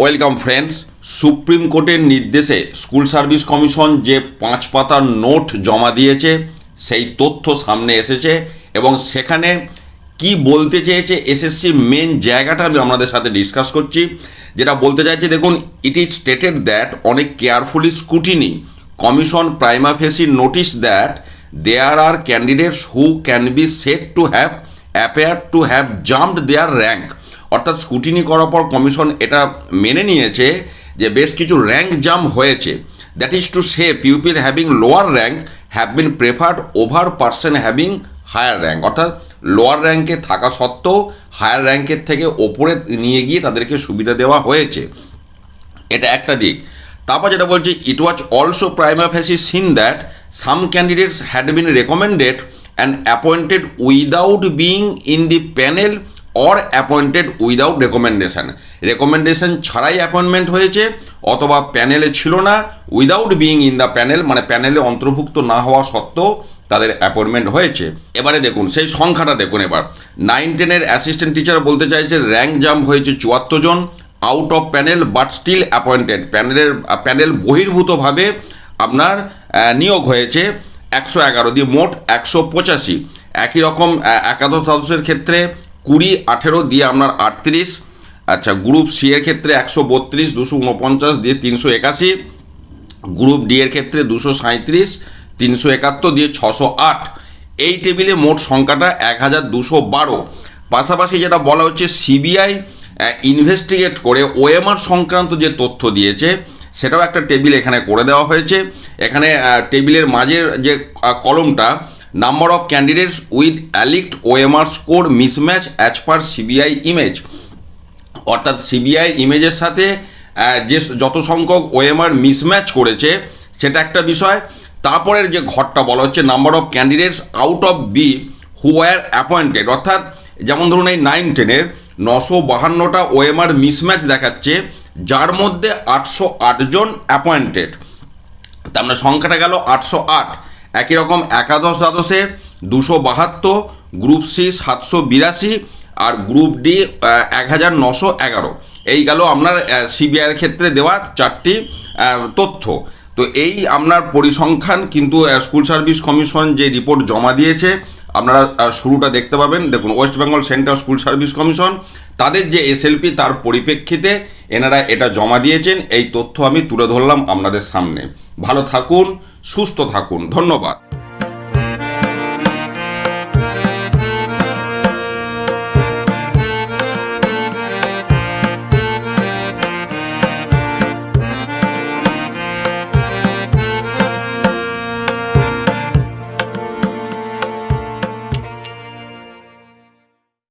Welcome friends, supreme কোর্টের নির্দেশে school service commission যে পাঁচ পাতার নোট জমা দিয়েছে, সেই তথ্য সামনে এসেছে এবং সেখানে কি বলতে চেয়েছে এসএসসি মেন জায়গাটা আমি আপনাদের সাথে ডিসকাস করছি। যেটা বলতে চাইছে, দেখুন ইট ইজ স্টেটেড দ্যাট অনেক carefully scrutiny commission prima facie notice that there are candidates who can be said to have appear to have jumped their rank অর্থাৎ স্কুটিনি করার পর কমিশন এটা মেনে নিয়েছে যে বেশ কিছু র্যাঙ্ক জাম্প হয়েছে। That is to say pupil having lower rank have been preferred over person having higher rank অর্থাৎ লোয়ার র্যাঙ্কে থাকা সত্ত্বেও হায়ার র্যাঙ্কের থেকে ওপরে নিয়ে গিয়ে তাদেরকে সুবিধা দেওয়া হয়েছে। এটা একটা দিক। তারপর যেটা বলছি it was also prima facie seen that some candidates had been recommended and appointed without being in the panel or appointed without recommendation recommendation ছাড়াই অ্যাপয়েন্টমেন্ট হয়েছে, অথবা প্যানেলে ছিল না without being in the panel মানে প্যানেলে অন্তর্ভুক্ত না হওয়া সত্ত্বেও তাদের অ্যাপয়েন্টমেন্ট হয়েছে। এবারে দেখুন, সেই সংখ্যাটা দেখুন এবার। নাইন টেনের অ্যাসিস্ট্যান্ট টিচার বলতে চাইছে র্যাঙ্ক জাম্প হয়েছে চুয়াত্তর জন out of panel but still appointed প্যানেলের প্যানেল বহির্ভূতভাবে আপনার নিয়োগ হয়েছে একশো এগারো, দিয়ে মোট একশো পঁচাশি। একই রকম একাদশ দ্বাদশের ক্ষেত্রে কুড়ি, আঠেরো দিয়ে আপনার আটত্রিশ। আচ্ছা গ্রুপ সি এর ক্ষেত্রে একশো বত্রিশ, দুশো উনপঞ্চাশ দিয়ে তিনশো একাশি। গ্রুপ ডি এর ক্ষেত্রে দুশো সাঁত্রিশ তিনশো একাত্তর দিয়ে ছশো আট। এই টেবিলে মোট সংখ্যাটা এক হাজার দুশো বারো। পাশাপাশি যেটা বলা হচ্ছে সিবিআই ইনভেস্টিগেট করে ওএমআর সংক্রান্ত যে তথ্য দিয়েছে, সেটাও একটা টেবিল এখানে করে দেওয়া হয়েছে। এখানে টেবিলের মাঝের যে কলমটা number of candidates with alleged OMR score mismatch as per CBI image অর্থাৎ সিবিআই ইমেজের সাথে যে যত সংখ্যক ওএমআর মিসম্যাচ করেছে, সেটা একটা বিষয়। তারপরের যে ঘরটা বলা হচ্ছে number of candidates out of B who are appointed অর্থাৎ, যেমন ধরুন এই নাইন টেনের নশো বাহান্নটা ওএমআর মিসম্যাচ দেখাচ্ছে, যার মধ্যে আটশো আটজন অ্যাপয়েন্টেড তার মানে সংখ্যাটা গেল আটশো আট। একই রকম একাদশ দ্বাদশে দুশো বাহাত্তর, গ্রুপ সি সাতশো বিরাশি আর গ্রুপ ডি এক হাজার নশো এগারো। এই গেল আপনার সিবিআইয়ের ক্ষেত্রে দেওয়া চারটি তথ্য। তো এই আপনার পরিসংখ্যান কিন্তু স্কুল সার্ভিস কমিশন যে রিপোর্ট জমা দিয়েছে আপনারা শুরুটা দেখতে পাবেন। দেখুন West Bengal central school service commission তাদের যে এসএলপি তার পরিপ্রেক্ষিতে এনারা এটা জমা দিয়েছেন। এই তথ্য আমি তুলে ধরলাম আপনাদের সামনে। ভালো থাকুন, সুস্থ থাকুন। ধন্যবাদ।